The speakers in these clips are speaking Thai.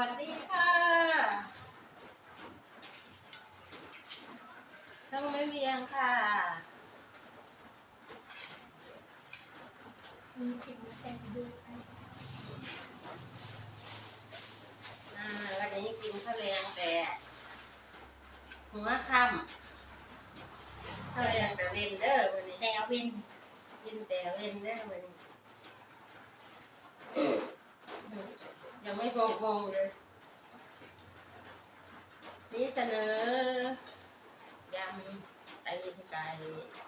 วัสดีค่ะ ต้องไม่เวียงค่ะมีคลิปมาแชร์ให้ดูกันอ่าวันนี้กินข้าวแรงแต่หัวค่ำข้าวแรงแต่เวนเดอร์วันนี้แต่เอาเป็นกินแต่เวนเดอร์วันนี้ ยังไม่งงงๆเลย นี่เสนอยำไตไก่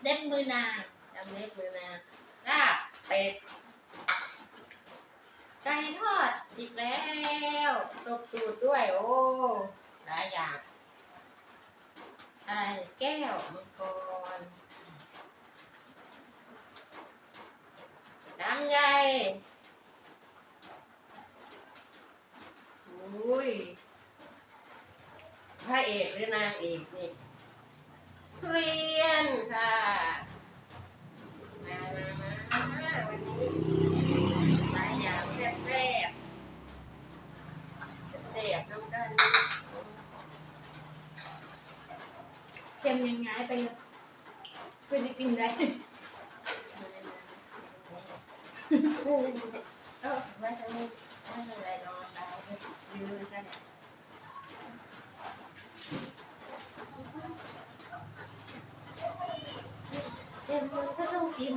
เล็บมือนางยำเล็กมือนาลาบเป็ด ไก่ทอดอีกแล้วตบตูดด้วยโอ้หลายอย่าง อะไรแก้วมังกรน้ำใหญ่ อุ้ยพระเอกหรือนางเอกนี่เรียนค่ะมามามาวันนี้หลายอย่างแซ่บแซ่บแซ่บน้ำกันเค็มยังไงไปเลยเป็นกินได้เออไว้ทางนี้ไม่เป็นไรนอนไปยืนซะ เนี่ยเดี๋ยวมันก็ต้องกิน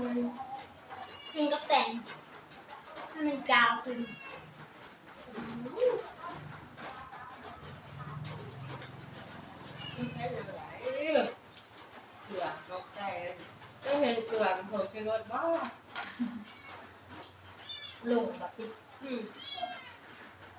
กินกับแต่งให้มันกาวขึ้นไม่ใช่เยเกลือนกใจไม่เห็นเกลือเป็นรสบ้าลงแบบที่อืมเกลือเกลือแล้วมันลงปานนะอุ้ยเออปานนะชุยแค่ชุยก็ลุงเดินของยักษ์ได้เหลงมาได้นะหาเงินมากับเฮ็ดแน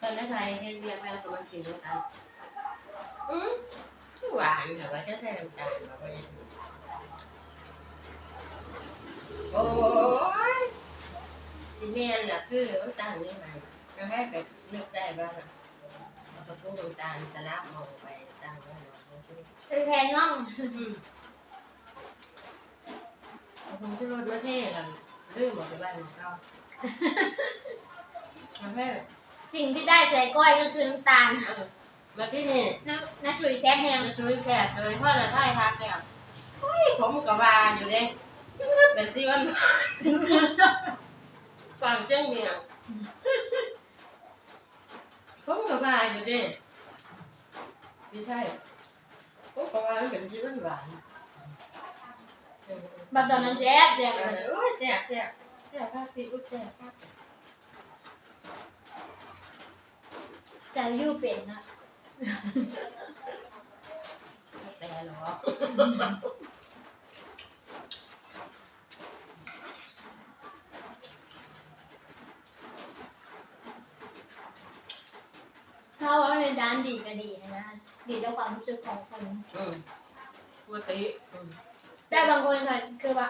ตอนนั้นใครเฮ็ดเรียกแม่ตัวมันกินน้ำตาลอืมหวานแต่ว่าจะใส่น้ำตาลมาไปโอ้ยที่แม่น่ะคือน้ำตาลนี่ไงก็ให้กับนึกได้บ้างเอากระปุกน้ำตาลสลับมองไปตั้งไว้หน่อยเป็นแทนน่องเอาผงชูรสมาเทกันลืมหมดไปบ้านมันก็ทำให้ สิ่งที่ได้ใส่ก้อยก็คือน้ำตาลเออมาที่นี่น้ำน้ำจุยแซ่บแห้งมันช่วยแสบเลยเพราะเราได้ทักแล้วเฮ้ยผมกับวาอยู่เด้แต่ที่มันฟังเจ้าเมียงผมกับวาอยู่เด้ไม่ใช่ผมกับวามันเป็นที่มันหวานเออแบบตอนนั้นแซ่บแซ่บเออโอ้ยแสบแสบแสบครับพี่อุ๊ยแสบครับ แต่ยู่เป็นนะแต่หรอถ้าว่าในด้านดีก็ดีนะ ดีต่อความรู้สึกของคน อืมปกติอืมแต่บางคนค่ะคือว่า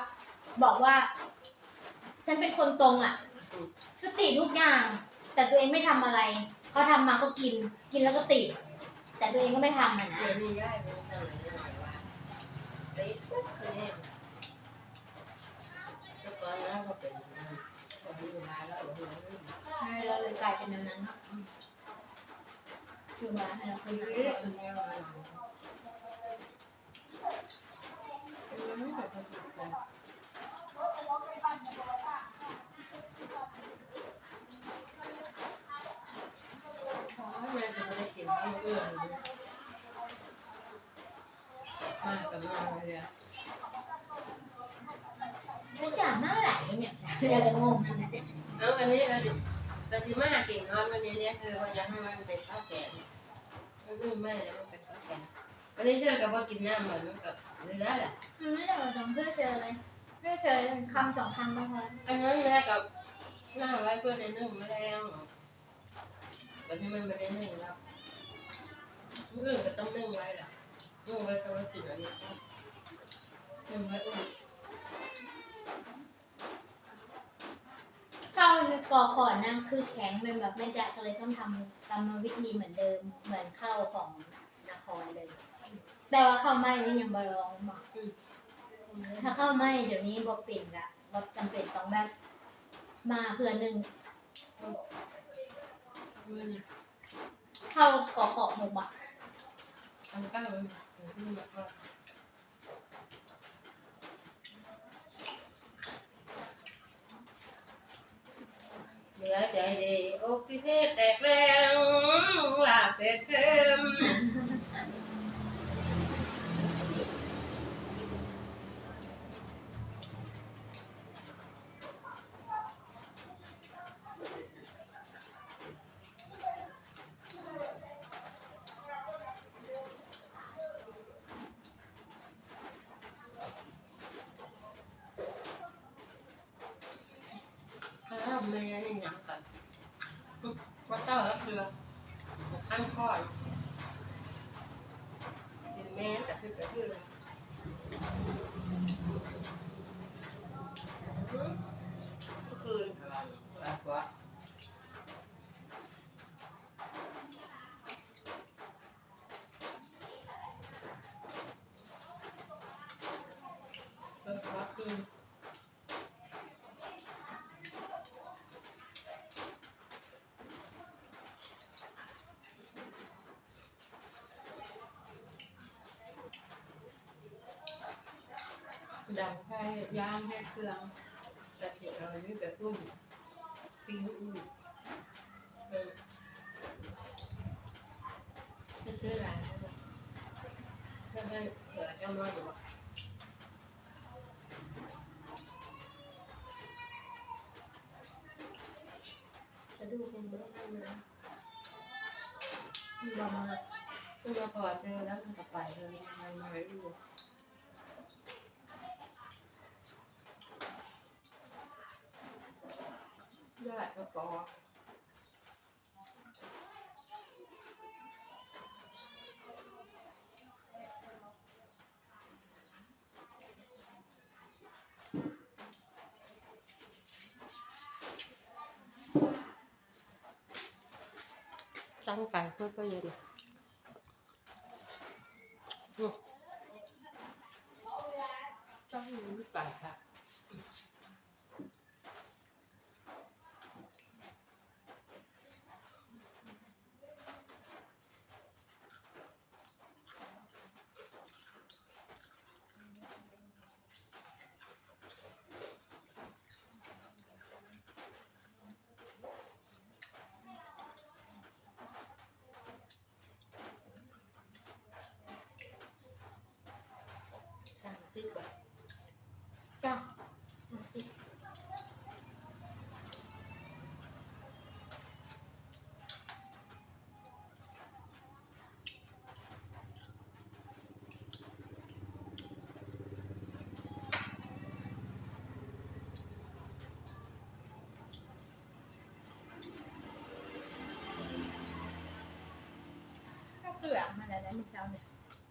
บอกว่า ฉันเป็นคนตรงอะ สติทุกอย่าง แต่ตัวเองไม่ทำอะไร เขาทำมาก็กิน กินแล้วก็ติด แต่ตัวเองก็ไม่ทำมันนะ เดี๋ยวนี้ย้ายไปทางไหนยังไงวะติดปุ๊บเลยแต่ก่อนนะก็เป็นอย่างนั้อมีเวลาแล้วเราเลยเราเลยกลายเป็นแบบนั้นเนาะคือว่าให้เราคุยคือกันเรียกคือแนวอะไรมันไม่ค่อยสนุกกันอให้แม่จะไม่ได้กินข้าวเอื้อนเลยมากับมา เลยอะไม่จ่าหน้าไหลเนี่ยอยากจะงงนั่นแหละเอาอันนี้เราแต่ที่มากินนอนวันนี้เนี่ยคือว่าอยากให้มันเป็นข้าวแกงมันนึ่งไม่แล้วมันเป็นข้าวแกงวันนี้เชื่อกับว่ากินน้ำเหมือนมันกับเนื้อแหละมันไม่ได้มาทำเพื่อเจอเลยเพื่อเจอคำสองคำก็พออันนั้นแม่กับหน้าไว้เพื่อในนึ่งไม่แล้ววันนี้มันไม่ได้นึ่งแล้วเเมื่อก็ต้องนึ่งไว้แหละนึ่งไว้สำหรับกินอันนี้ นึ่งไว้อุ่นข้าวในกอขอนั่งคือแข็งเป็นแบบไม่จะก็เลยต้องทำกรรมวิธีเหมือนเดิม เหมือนข้าวของนครเลย แต่ว่าข้าวไหม้นี่ยังบลองมาถ้าข้าวไหม้เดี๋ยวนี้บอเปลี่นละบอจำเป็นต้องแบบมาเพื่อหนึ่งมือนี่ข้าวกอขอหมกบะทำก้าวมันขึ้นมาก็ เหลือใจดีอกพิเศษแตกแล้วลาเสร็จเทิม ข้าวแม่นี่ยังกันว่าเต้าแล้วคือข้างคอยกินแม่แต่คือแต่คือก็คืออะไรวะก็คือ ดังไฟย่างให้เครื่องแต่เสียอะไรนี่แบบรุ่น ปิ้งอุ่นเออซื้ออะไรเพื่อนเผื่อจะมาอยู่อะจะดูเป็นเรื่องนั้นนะมามาเพื่อมาพอเจอแล้วมันก็ไปเลยมันมาให้ดู ยอดกระปอตั้งไก่เพื่อก็เย็นอืมตั้งลูกไก่ค่ะ สามสิบบาท จ้ะ ข้าว เปลือกมาแล้วนะมึงเช้าเนี่ย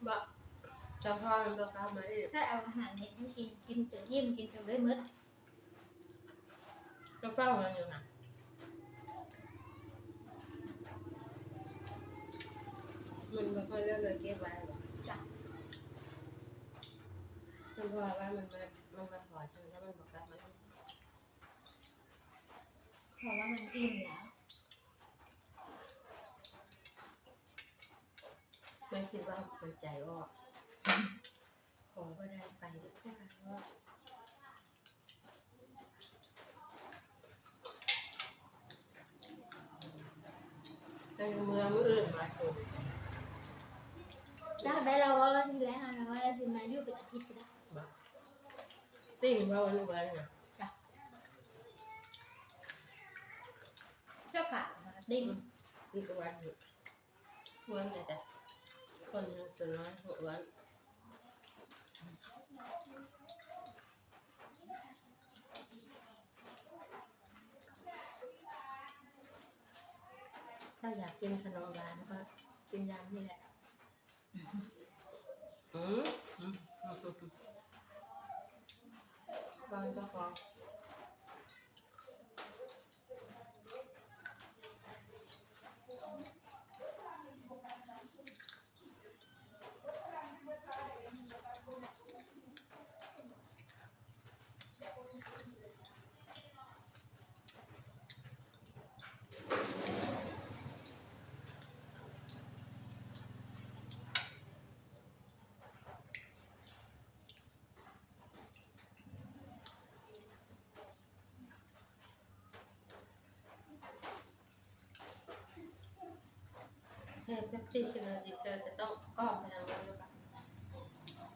บะเจ้าพ่อมันบอกเอามาเองถ้าเอาอาหารเม็ดให้กินกินจนยิ้มกินจนเลยมืดเจ้าเฝ้ามันอยู่นะมันไม่ค่อยเลือกเลยเก็บไว้หรอกจ้ะมันบอกว่ามันมามันมาขอเธอแล้วมันบอกกลับมาเพราะว่ามันอิ่มแล้ว ไม่ คิดว่ามันใจออกขอก็ได้ไปดีกว่าในเมืองมืออื่นมาถูกจ้าได้เราว่าทีแรกเราว่าเราจะมาอยู่เป็นอาทิตย์ก็ได้บอกสิ่งว่าวันวันน่ะเจ้าขาดิ้นนี่ก็วันอยู่วันแต่แต่ คนยังส่วนน้อยหกวันถ้าอยากกินขนมหวานก็กินยำนี่แหละอืมอืมอืมอืมอืมก่อนก็ก่อ เฮ้ยเป๊ปซี่กินอะไรดีเซอร์จะต้องอ้อมไปทางนู้นหรือเปล่า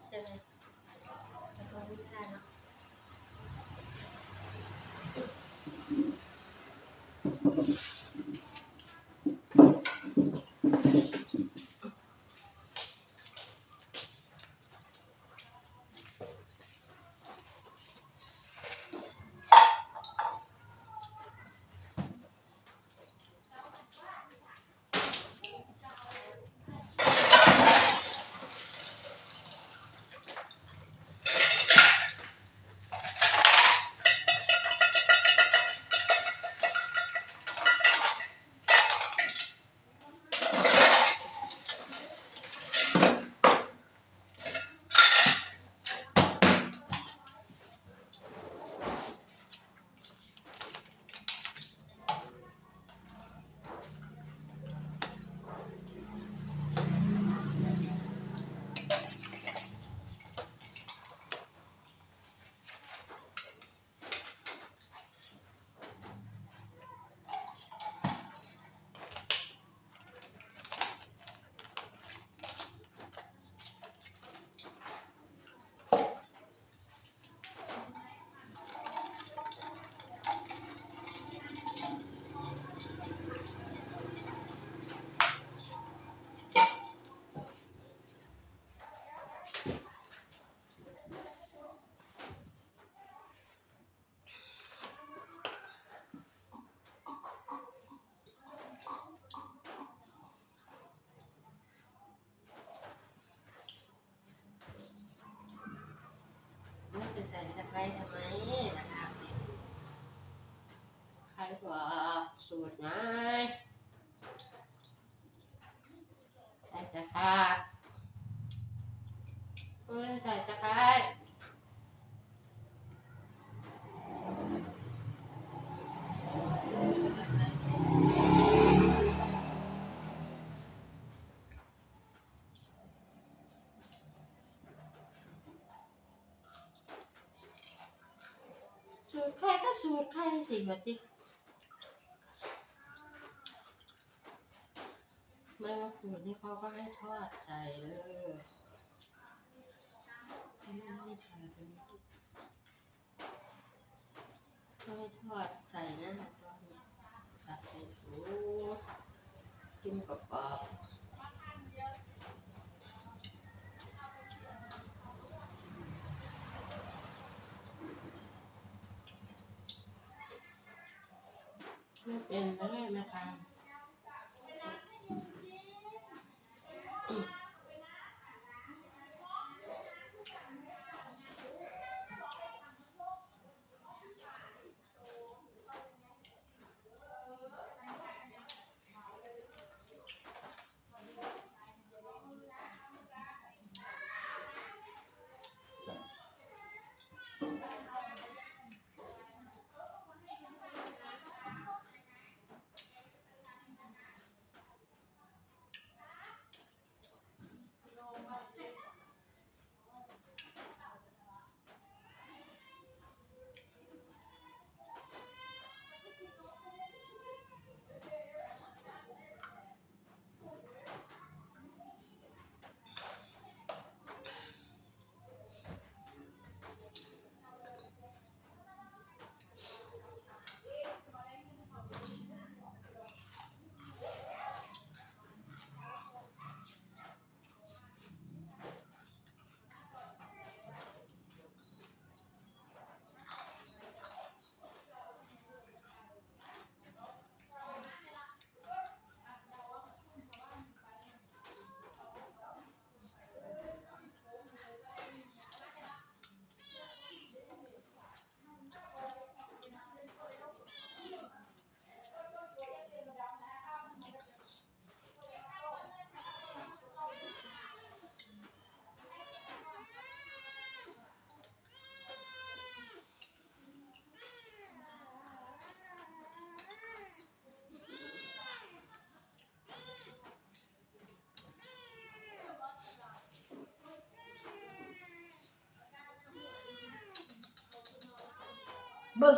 ใช่ไหมจะต้องไม่ได้นอะ สิบัดนี้ไม่ว่าสูตรนี่เขาก็ให้ทอดใส่เลยไม่ได้ใส่เป็นเขาให้ทอดใส่นั่นแหละตอนตัดใส่ถุงกินกับ บึก